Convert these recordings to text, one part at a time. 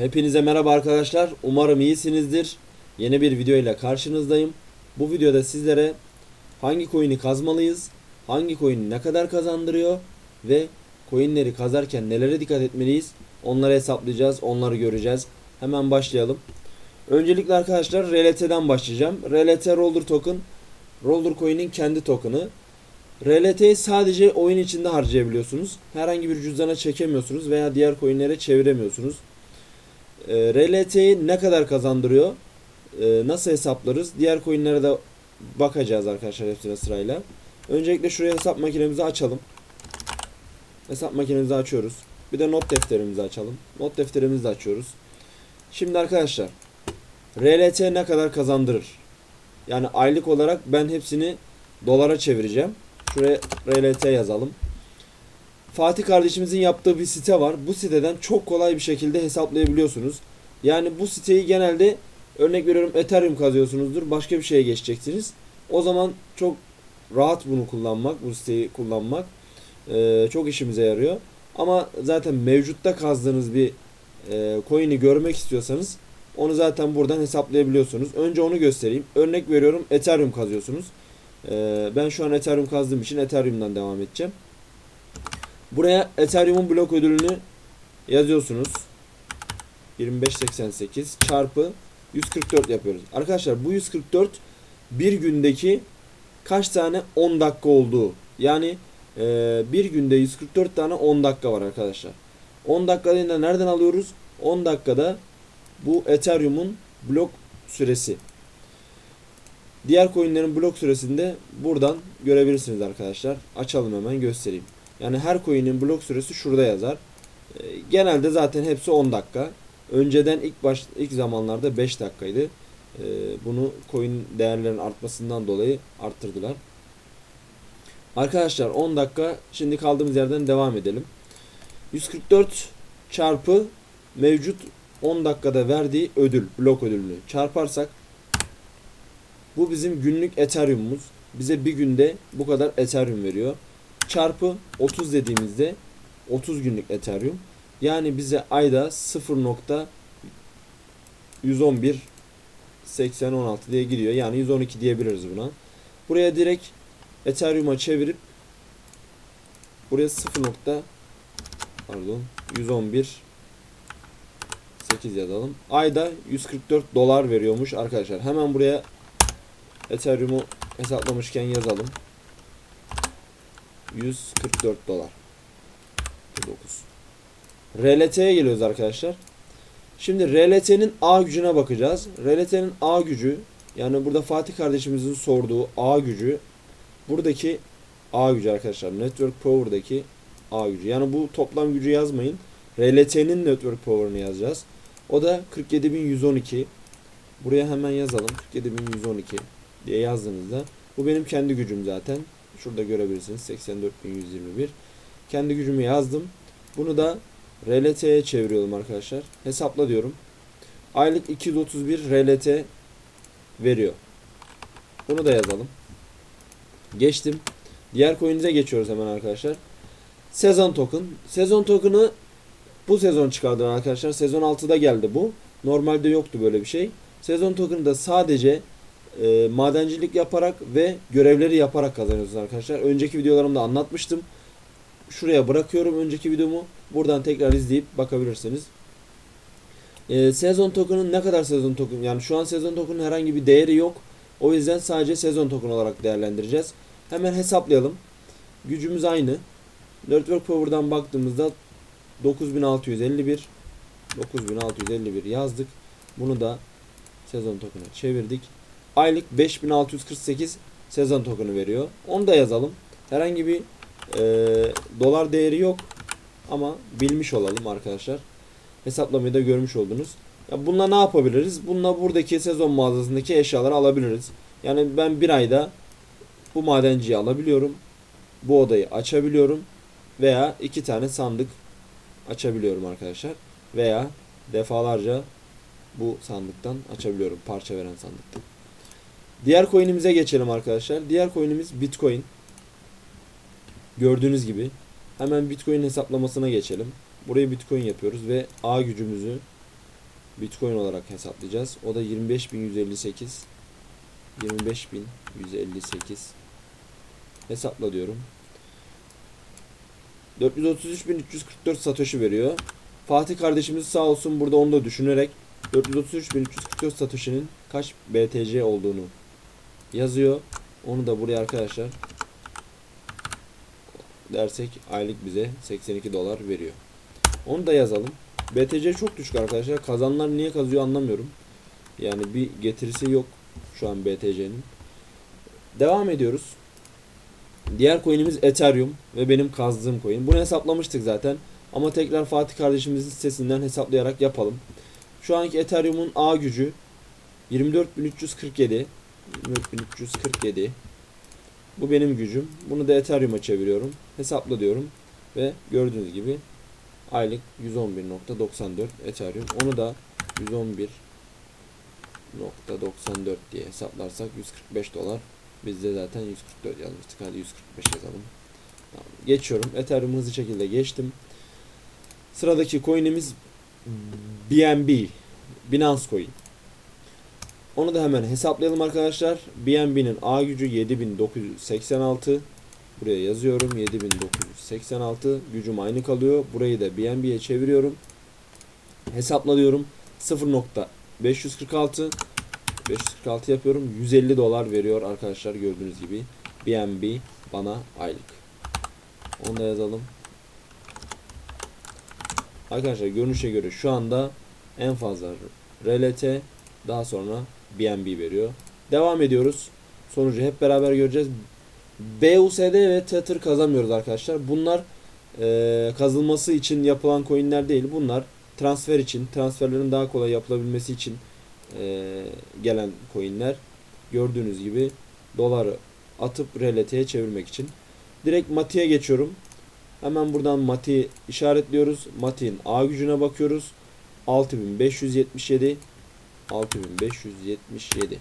Hepinize merhaba arkadaşlar. Umarım iyisinizdir. Yeni bir video ile karşınızdayım. Bu videoda sizlere hangi coin'i kazmalıyız, hangi coin ne kadar kazandırıyor ve coin'leri kazarken nelere dikkat etmeliyiz onları hesaplayacağız, onları göreceğiz. Hemen başlayalım. Öncelikle arkadaşlar RLT'den başlayacağım. RLT Roller Token, Roller Coin'in kendi token'ı. RLT'yi sadece oyun içinde harcayabiliyorsunuz. Herhangi bir cüzdana çekemiyorsunuz veya diğer coin'lere çeviremiyorsunuz. E, RLT'yi ne kadar kazandırıyor? E, nasıl hesaplarız? Diğer coin'lere de bakacağız arkadaşlar hepsine sırayla. Öncelikle şuraya hesap makinemizi açalım. Hesap makinemizi açıyoruz. Bir de not defterimizi açalım. Not defterimizi de açıyoruz. Şimdi arkadaşlar RLT ne kadar kazandırır? Yani aylık olarak ben hepsini dolara çevireceğim. Şuraya RLT yazalım. Fatih kardeşimizin yaptığı bir site var. Bu siteden çok kolay bir şekilde hesaplayabiliyorsunuz. Yani bu siteyi genelde örnek veriyorum Ethereum kazıyorsunuzdur. Başka bir şeye geçeceksiniz. O zaman çok rahat bunu kullanmak, bu siteyi kullanmak e, çok işimize yarıyor. Ama zaten mevcutta kazdığınız bir e, coin'i görmek istiyorsanız onu zaten buradan hesaplayabiliyorsunuz. Önce onu göstereyim. Örnek veriyorum Ethereum kazıyorsunuz. E, ben şu an Ethereum kazdığım için Ethereum'dan devam edeceğim. Buraya Ethereum'un blok ödülünü yazıyorsunuz. 2588 çarpı 144 yapıyoruz. Arkadaşlar bu 144 bir gündeki kaç tane 10 dakika olduğu. Yani e, bir günde 144 tane 10 dakika var arkadaşlar. 10 dakika dediğinde nereden alıyoruz? 10 dakikada bu Ethereum'un blok süresi. Diğer coinlerin blok süresinde buradan görebilirsiniz arkadaşlar. Açalım hemen göstereyim. Yani her coin'in blok süresi şurada yazar. E, Genelde zaten hepsi 10 dakika. Önceden ilk baş ilk zamanlarda 5 dakikaydı. E, Bunu coin değerlerinin artmasından dolayı arttırdılar. Arkadaşlar 10 dakika şimdi kaldığımız yerden devam edelim. 144 çarpı mevcut 10 dakikada verdiği ödül, blok ödülünü çarparsak bu bizim günlük Ethereum'umuz. Bize bir günde bu kadar Ethereum veriyor. Çarpı 30 dediğimizde 30 günlük Ethereum. Yani bize ayda 0.111 8016 diye gidiyor. Yani 112 diyebiliriz buna. Buraya direkt Ethereum'a çevirip buraya 0. nokta- pardon 111 8 yazalım. Ayda 144 dolar veriyormuş arkadaşlar. Hemen buraya Ethereum'u hesaplamışken yazalım. 144 dolar. 9. RLT'ye geliyoruz arkadaşlar. Şimdi RLT'nin A gücüne bakacağız. RLT'nin A gücü yani burada Fatih kardeşimizin sorduğu A gücü buradaki A gücü arkadaşlar. Network Power'daki A gücü. Yani bu toplam gücü yazmayın. RLT'nin Network Power'ını yazacağız. O da 47112. Buraya hemen yazalım. 47112 diye yazdığınızda bu benim kendi gücüm zaten. Şurada görebilirsiniz 84121. Kendi gücümü yazdım. Bunu da RLT'ye çeviriyorum arkadaşlar. Hesapla diyorum. Aylık 231 RLT veriyor. Bunu da yazalım. Geçtim. Diğer coin'imize geçiyoruz hemen arkadaşlar. Sezon token. Sezon token'ı bu sezon çıkardılar arkadaşlar. Sezon 6'da geldi bu. Normalde yoktu böyle bir şey. Sezon token'ı da sadece e, madencilik yaparak ve görevleri yaparak kazanıyorsunuz arkadaşlar. Önceki videolarımda anlatmıştım. Şuraya bırakıyorum önceki videomu. Buradan tekrar izleyip bakabilirsiniz. E, sezon token'ın ne kadar sezon token? Yani şu an sezon token'ın herhangi bir değeri yok. O yüzden sadece sezon token olarak değerlendireceğiz. Hemen hesaplayalım. Gücümüz aynı. Network Power'dan baktığımızda 9651 9651 yazdık. Bunu da sezon token'a çevirdik. Aylık 5648 sezon token'ı veriyor. Onu da yazalım. Herhangi bir e, dolar değeri yok ama bilmiş olalım arkadaşlar. Hesaplamayı da görmüş oldunuz. Ya bununla ne yapabiliriz? Bununla buradaki sezon mağazasındaki eşyaları alabiliriz. Yani ben bir ayda bu madenciyi alabiliyorum. Bu odayı açabiliyorum. Veya iki tane sandık açabiliyorum arkadaşlar. Veya defalarca bu sandıktan açabiliyorum. Parça veren sandıktan. Diğer coin'imize geçelim arkadaşlar. Diğer coin'imiz Bitcoin. Gördüğünüz gibi. Hemen Bitcoin hesaplamasına geçelim. Buraya Bitcoin yapıyoruz ve A gücümüzü Bitcoin olarak hesaplayacağız. O da 25.158 25.158 hesapla diyorum. 433.344 Satoshi veriyor. Fatih kardeşimiz sağ olsun burada onu da düşünerek 433.344 Satoshi'nin kaç BTC olduğunu yazıyor. Onu da buraya arkadaşlar dersek aylık bize 82 dolar veriyor. Onu da yazalım. BTC çok düşük arkadaşlar. Kazanlar niye kazıyor anlamıyorum. Yani bir getirisi yok şu an BTC'nin. Devam ediyoruz. Diğer coin'imiz Ethereum ve benim kazdığım coin. Bunu hesaplamıştık zaten. Ama tekrar Fatih kardeşimizin sitesinden hesaplayarak yapalım. Şu anki Ethereum'un A gücü 24.347 24.347 Bu benim gücüm. Bunu da Ethereum'a çeviriyorum. Hesapla diyorum. Ve gördüğünüz gibi aylık 111.94 Ethereum. Onu da 111.94 diye hesaplarsak 145 dolar. Bizde zaten 144 yazmıştık. Hadi 145 yazalım. Tamam. Geçiyorum. Ethereum'u hızlı şekilde geçtim. Sıradaki coin'imiz BNB. Binance Coin. Onu da hemen hesaplayalım arkadaşlar. BNB'nin A gücü 7986. Buraya yazıyorum. 7986. Gücüm aynı kalıyor. Burayı da BNB'ye çeviriyorum. Hesapla diyorum. 0.546 546 yapıyorum. 150 dolar veriyor arkadaşlar gördüğünüz gibi. BNB bana aylık. Onu da yazalım. Arkadaşlar görünüşe göre şu anda en fazla RLT daha sonra BNB veriyor. Devam ediyoruz. Sonucu hep beraber göreceğiz. BUSD ve Tether kazanmıyoruz arkadaşlar. Bunlar e, kazılması için yapılan coinler değil. Bunlar transfer için, transferlerin daha kolay yapılabilmesi için e, gelen coinler. Gördüğünüz gibi doları atıp RLT'ye çevirmek için. Direkt Mati'ye geçiyorum. Hemen buradan Mati işaretliyoruz. Mati'nin A gücüne bakıyoruz. 6577 6577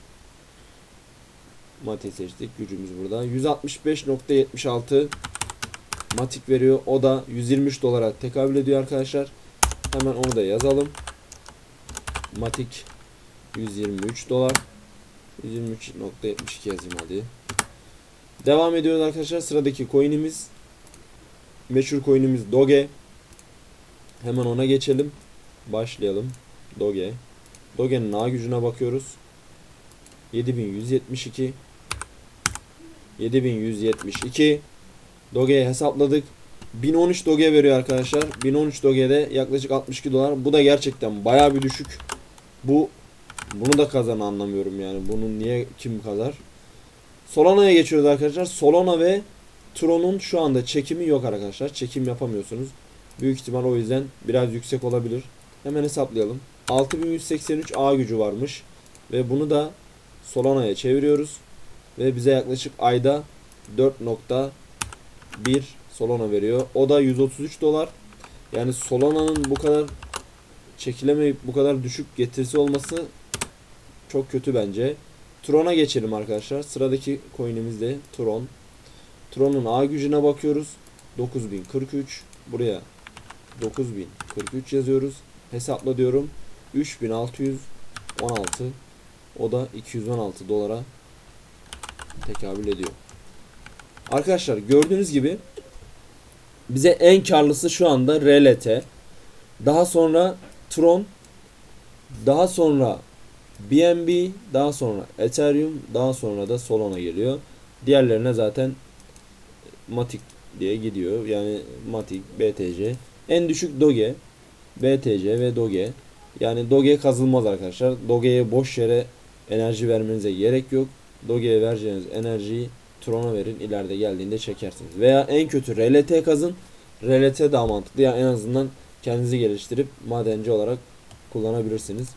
Mati seçtik. Gücümüz burada. 165.76 Matik veriyor. O da 123 dolara tekabül ediyor arkadaşlar. Hemen onu da yazalım. Matik 123 dolar. 123.72 yazayım hadi. Devam ediyoruz arkadaşlar. Sıradaki coin'imiz meşhur coin'imiz Doge. Hemen ona geçelim. Başlayalım. Doge. Doge'nin A gücüne bakıyoruz. 7172 7172 Doge'ye hesapladık. 1013 Doge veriyor arkadaşlar. 1013 Doge'de yaklaşık 62 dolar. Bu da gerçekten baya bir düşük. Bu bunu da kazan anlamıyorum yani. Bunu niye kim kazar? Solana'ya geçiyoruz arkadaşlar. Solana ve Tron'un şu anda çekimi yok arkadaşlar. Çekim yapamıyorsunuz. Büyük ihtimal o yüzden biraz yüksek olabilir. Hemen hesaplayalım. 6183 A gücü varmış. Ve bunu da Solana'ya çeviriyoruz. Ve bize yaklaşık ayda 4.1 Solana veriyor. O da 133 dolar. Yani Solana'nın bu kadar çekilemeyip bu kadar düşük getirisi olması çok kötü bence. Tron'a geçelim arkadaşlar. Sıradaki coin'imiz de Tron. Tron'un A gücüne bakıyoruz. 9043. Buraya 9043 yazıyoruz. Hesapla diyorum. 3616 o da 216 dolara tekabül ediyor. Arkadaşlar gördüğünüz gibi bize en karlısı şu anda RLT. Daha sonra Tron, daha sonra BNB, daha sonra Ethereum, daha sonra da Solana geliyor. Diğerlerine zaten Matic diye gidiyor. Yani Matic, BTC. En düşük Doge, BTC ve Doge. Yani Doge kazılmaz arkadaşlar. Doge'ye boş yere enerji vermenize gerek yok. Doge'ye vereceğiniz enerjiyi Tron'a verin. ileride geldiğinde çekersiniz. Veya en kötü RLT kazın. RLT daha mantıklı. Yani en azından kendinizi geliştirip madenci olarak kullanabilirsiniz.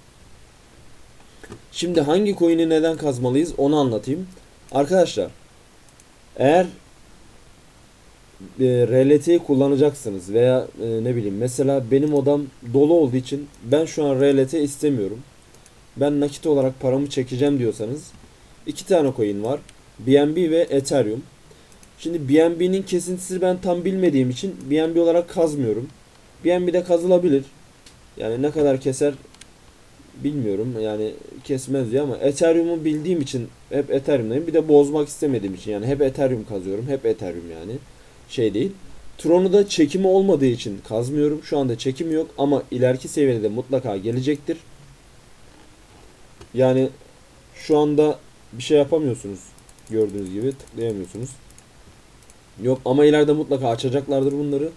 Şimdi hangi coin'i neden kazmalıyız onu anlatayım. Arkadaşlar eğer e, RLT'yi kullanacaksınız veya e, ne bileyim mesela benim odam dolu olduğu için ben şu an RLT istemiyorum. Ben nakit olarak paramı çekeceğim diyorsanız iki tane coin var. BNB ve Ethereum. Şimdi BNB'nin kesintisi ben tam bilmediğim için BNB olarak kazmıyorum. BNB'de kazılabilir. Yani ne kadar keser bilmiyorum yani kesmez diye ama Ethereum'u bildiğim için hep Ethereum'dayım. Bir de bozmak istemediğim için yani hep Ethereum kazıyorum. Hep Ethereum yani. Şey değil. Tron'u da çekimi olmadığı için kazmıyorum. Şu anda çekimi yok ama ileriki seviyede de mutlaka gelecektir. Yani şu anda bir şey yapamıyorsunuz. Gördüğünüz gibi tıklayamıyorsunuz. Yok ama ileride mutlaka açacaklardır bunları.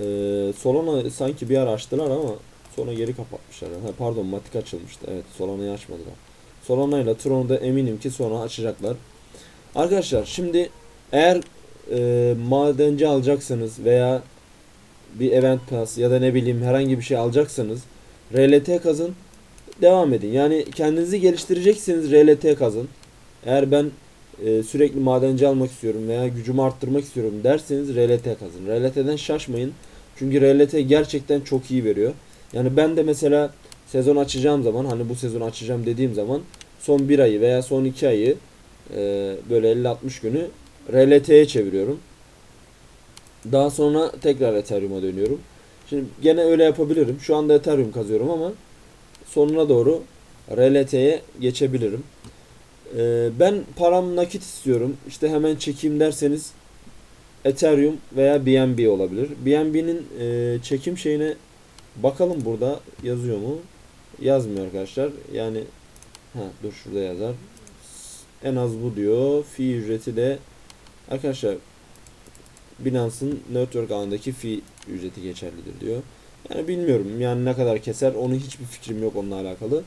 Ee, Solana sanki bir ara açtılar ama sonra geri kapatmışlar. Ha, pardon Matic açılmıştı. Evet Solana'yı açmadılar. Solana ile Tron'u da eminim ki sonra açacaklar. Arkadaşlar şimdi eğer e, madenci alacaksanız veya bir event pass ya da ne bileyim herhangi bir şey alacaksanız RLT kazın devam edin. Yani kendinizi geliştirecekseniz RLT kazın. Eğer ben e, sürekli madenci almak istiyorum veya gücümü arttırmak istiyorum derseniz RLT kazın. RLT'den şaşmayın. Çünkü RLT gerçekten çok iyi veriyor. Yani ben de mesela sezon açacağım zaman hani bu sezon açacağım dediğim zaman son bir ayı veya son iki ayı e, böyle 50-60 günü RLT'ye çeviriyorum. Daha sonra tekrar Ethereum'a dönüyorum. Şimdi gene öyle yapabilirim. Şu anda Ethereum kazıyorum ama sonuna doğru RLT'ye geçebilirim. Ee, ben param nakit istiyorum. İşte hemen çekeyim derseniz Ethereum veya BNB olabilir. BNB'nin e, çekim şeyine bakalım burada yazıyor mu? Yazmıyor arkadaşlar. Yani ha dur şurada yazar. En az bu diyor. Fi ücreti de arkadaşlar Binance'ın network ağındaki fi ücreti geçerlidir diyor. Yani bilmiyorum yani ne kadar keser onu hiçbir fikrim yok onunla alakalı.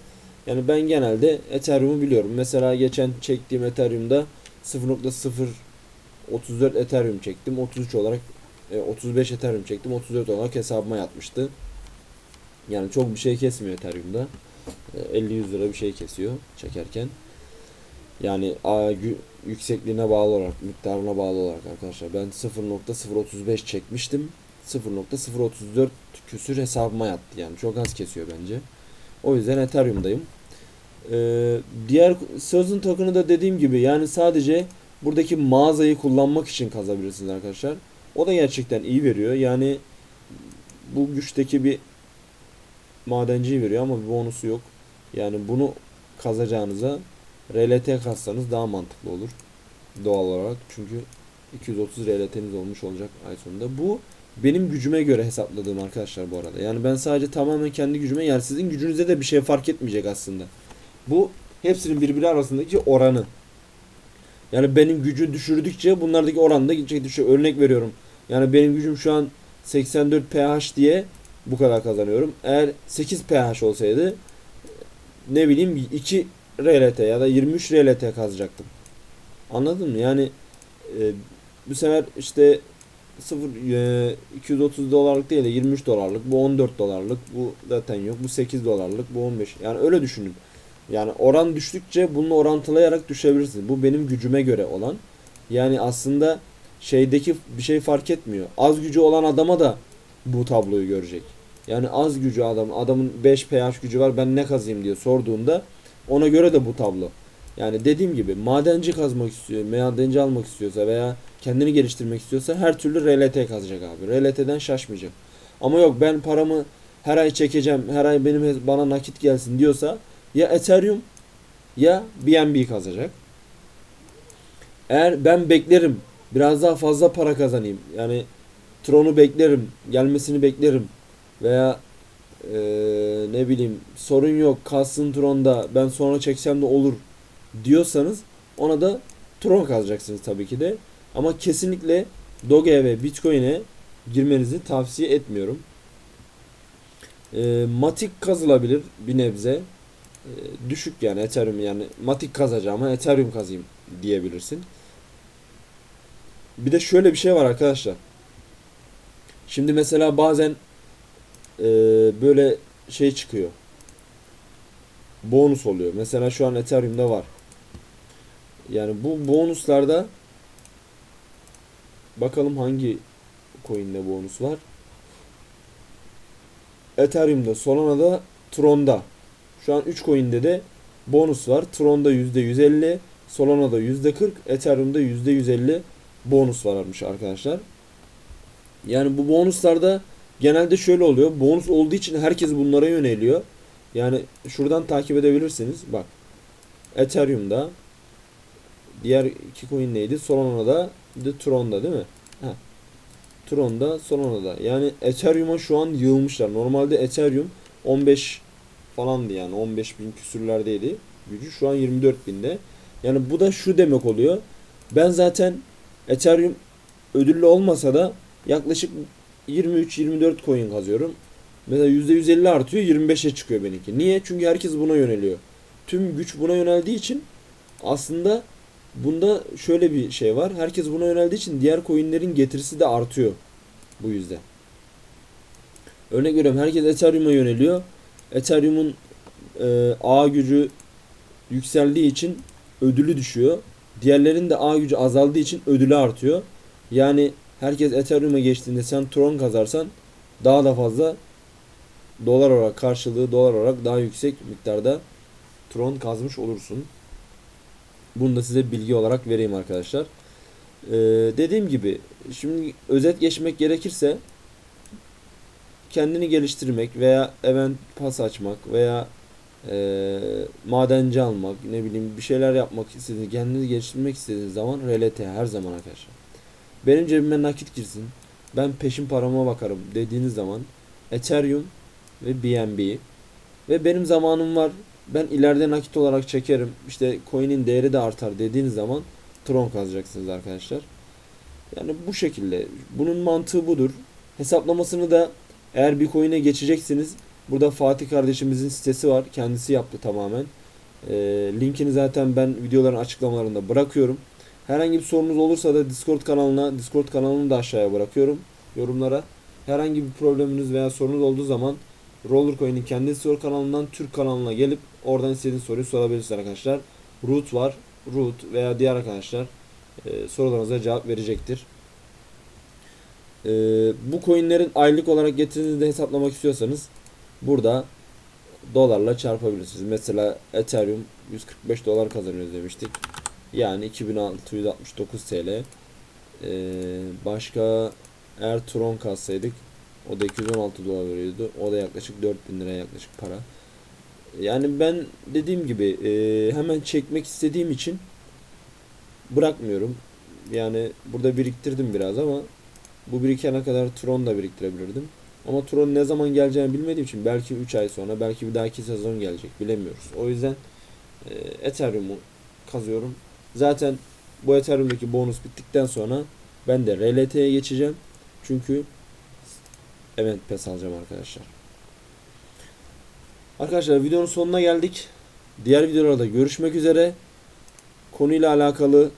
Yani ben genelde Ethereum'u biliyorum. Mesela geçen çektiğim Ethereum'da 0.034 Ethereum çektim. 33 olarak e, 35 Ethereum çektim. 34 olarak hesabıma yatmıştı. Yani çok bir şey kesmiyor Ethereum'da. E, 50-100 lira bir şey kesiyor çekerken. Yani a, yüksekliğine bağlı olarak, miktarına bağlı olarak arkadaşlar. Ben 0.035 çekmiştim. 0.034 küsür hesabıma yattı yani. Çok az kesiyor bence. O yüzden Ethereum'dayım. Ee, diğer sözün token'ı da dediğim gibi yani sadece buradaki mağazayı kullanmak için kazabilirsiniz arkadaşlar. O da gerçekten iyi veriyor. Yani bu güçteki bir madenciyi veriyor ama bir bonusu yok. Yani bunu kazacağınıza RLT kassanız daha mantıklı olur. Doğal olarak. Çünkü 230 RLT'niz olmuş olacak ay sonunda. Bu benim gücüme göre hesapladığım arkadaşlar bu arada. Yani ben sadece tamamen kendi gücüme yani sizin gücünüze de bir şey fark etmeyecek aslında. Bu hepsinin birbiri arasındaki oranı. Yani benim gücü düşürdükçe bunlardaki oran da gidecek düşüyor. Örnek veriyorum. Yani benim gücüm şu an 84 pH diye bu kadar kazanıyorum. Eğer 8 pH olsaydı ne bileyim 2 RLT ya da 23 RLT kazacaktım. Anladın mı? Yani e, bu sefer işte 0 e, 230 dolarlık değil de 23 dolarlık. Bu 14 dolarlık. Bu zaten yok. Bu 8 dolarlık. Bu 15. Yani öyle düşünün. Yani oran düştükçe bunu orantılayarak düşebilirsiniz. Bu benim gücüme göre olan. Yani aslında şeydeki bir şey fark etmiyor. Az gücü olan adama da bu tabloyu görecek. Yani az gücü adam, adamın 5 pH gücü var ben ne kazayım diye sorduğunda ona göre de bu tablo. Yani dediğim gibi madenci kazmak istiyor, madenci almak istiyorsa veya kendini geliştirmek istiyorsa her türlü RLT kazacak abi. RLT'den şaşmayacak. Ama yok ben paramı her ay çekeceğim, her ay benim bana nakit gelsin diyorsa ya Ethereum ya BNB kazacak. Eğer ben beklerim, biraz daha fazla para kazanayım. Yani Tron'u beklerim, gelmesini beklerim veya eee, ne bileyim sorun yok kalsın Tron'da ben sonra çeksem de olur diyorsanız ona da Tron kazacaksınız tabii ki de. Ama kesinlikle Doge ve Bitcoin'e girmenizi tavsiye etmiyorum. E, Matic kazılabilir bir nebze. E, düşük yani Ethereum yani Matic kazacağıma Ethereum kazayım diyebilirsin. Bir de şöyle bir şey var arkadaşlar. Şimdi mesela bazen e, böyle şey çıkıyor. Bonus oluyor. Mesela şu an Ethereum'da var. Yani bu bonuslarda bakalım hangi coin'de bonus var. Ethereum'da, Solana'da, Tron'da. Şu an 3 coin'de de bonus var. Tron'da %150, Solana'da %40, Ethereum'da %150 bonus varmış arkadaşlar. Yani bu bonuslarda genelde şöyle oluyor. Bonus olduğu için herkes bunlara yöneliyor. Yani şuradan takip edebilirsiniz. Bak. Ethereum'da diğer iki coin neydi? Solana'da, de Tron'da değil mi? Ha. Tron'da, Solana'da. Yani Ethereum'a şu an yığılmışlar. Normalde Ethereum 15 falandı yani 15 bin küsürlerdeydi. Gücü şu an 24 binde. Yani bu da şu demek oluyor. Ben zaten Ethereum ödüllü olmasa da yaklaşık 23-24 coin kazıyorum. Mesela %150 artıyor 25'e çıkıyor benimki. Niye? Çünkü herkes buna yöneliyor. Tüm güç buna yöneldiği için aslında bunda şöyle bir şey var. Herkes buna yöneldiği için diğer coinlerin getirisi de artıyor bu yüzden. Örnek veriyorum herkes Ethereum'a yöneliyor. Ethereum'un e, ağ gücü yükseldiği için ödülü düşüyor. Diğerlerinin de ağ gücü azaldığı için ödülü artıyor. Yani herkes Ethereum'a geçtiğinde sen Tron kazarsan daha da fazla dolar olarak karşılığı dolar olarak daha yüksek miktarda Tron kazmış olursun. Bunu da size bilgi olarak vereyim arkadaşlar. Ee, dediğim gibi şimdi özet geçmek gerekirse kendini geliştirmek veya event pas açmak veya e, madenci almak ne bileyim bir şeyler yapmak istediğiniz kendinizi geliştirmek istediğiniz zaman RLT her zaman arkadaşlar. Benim cebime nakit girsin. Ben peşin parama bakarım dediğiniz zaman Ethereum ve BNB ve benim zamanım var. Ben ileride nakit olarak çekerim. İşte coin'in değeri de artar dediğiniz zaman Tron kazacaksınız arkadaşlar. Yani bu şekilde. Bunun mantığı budur. Hesaplamasını da eğer bir coin'e geçeceksiniz. Burada Fatih kardeşimizin sitesi var. Kendisi yaptı tamamen. Ee, linkini zaten ben videoların açıklamalarında bırakıyorum. Herhangi bir sorunuz olursa da Discord kanalına, Discord kanalını da aşağıya bırakıyorum yorumlara. Herhangi bir probleminiz veya sorunuz olduğu zaman Rollercoin'in kendi Discord kanalından Türk kanalına gelip oradan istediğiniz soruyu sorabilirsiniz arkadaşlar. Root var. Root veya diğer arkadaşlar e, sorularınıza cevap verecektir. E, bu coinlerin aylık olarak getirinizi de hesaplamak istiyorsanız burada dolarla çarpabilirsiniz. Mesela Ethereum 145 dolar kazanıyoruz demiştik. Yani 2669 TL. Ee, başka eğer Tron katsaydık o da 216 dolar veriyordu. O da yaklaşık 4000 liraya yaklaşık para. Yani ben dediğim gibi e, hemen çekmek istediğim için bırakmıyorum. Yani burada biriktirdim biraz ama bu birikene kadar Tron da biriktirebilirdim. Ama Tron ne zaman geleceğini bilmediğim için belki 3 ay sonra belki bir dahaki sezon gelecek bilemiyoruz. O yüzden e, Ethereum'u kazıyorum. Zaten bu Ethereum'daki bonus bittikten sonra ben de RLT'ye geçeceğim. Çünkü Event Pass alacağım arkadaşlar. Arkadaşlar videonun sonuna geldik. Diğer videolarda görüşmek üzere. Konuyla alakalı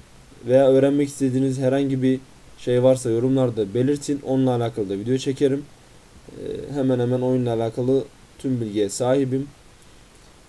veya öğrenmek istediğiniz herhangi bir şey varsa yorumlarda belirtin. Onunla alakalı da video çekerim. Ee, hemen hemen oyunla alakalı tüm bilgiye sahibim.